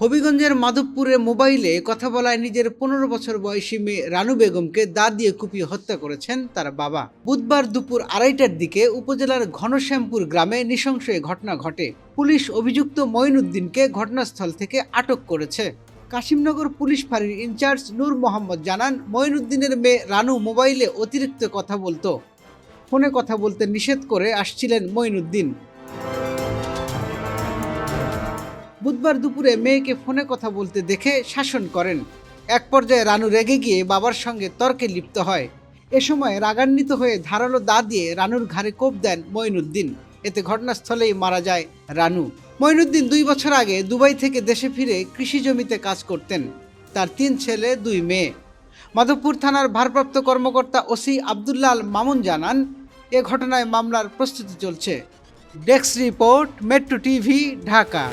হবিগঞ্জের মাধবপুরে মোবাইলে কথা বলায় নিজের পনেরো বছর বয়সী মেয়ে রানু বেগমকে দা দিয়ে কুপিয়ে হত্যা করেছেন তার বাবা। বুধবার দুপুর আড়াইটার দিকে উপজেলার ঘনশ্যামপুর গ্রামে নৃশংস ঘটনা ঘটে। পুলিশ অভিযুক্ত মঈনুদ্দিনকে ঘটনাস্থল থেকে আটক করেছে। কাশিমনগর পুলিশ ফাঁড়ির ইনচার্জ নূর মোহাম্মদ জানান, মঈনুদ্দিনের মেয়ে রানু মোবাইলে অতিরিক্ত কথা বলতো। ফোনে কথা বলতে নিষেধ করে আসছিলেন মঈনুদ্দিন। বুধবার দুপুরে মেয়েকে ফোনে কথা বলতে দেখে শাসন করেন। এক পর্যায়ে রানু রেগে গিয়ে বাবার সঙ্গে তর্কে লিপ্ত হয়। এ সময় রাগান্বিত হয়ে ধারালো দা দিয়ে রানুর ঘাড়ে কোপ দেন মঈনুদ্দিন। এতে ঘটনাস্থলেই মারা যায় রানু। মঈনুদ্দিন দুই বছর আগে দুবাই থেকে দেশে ফিরে কৃষি জমিতে কাজ করতেন। তার তিন ছেলে, দুই মেয়ে। মাধবপুর থানার ভারপ্রাপ্ত কর্মকর্তা ওসি আবদুল্লাল মামুন জানান, এ ঘটনায় মামলার প্রস্তুতি চলছে। Desk report, metro TV, Dhaka.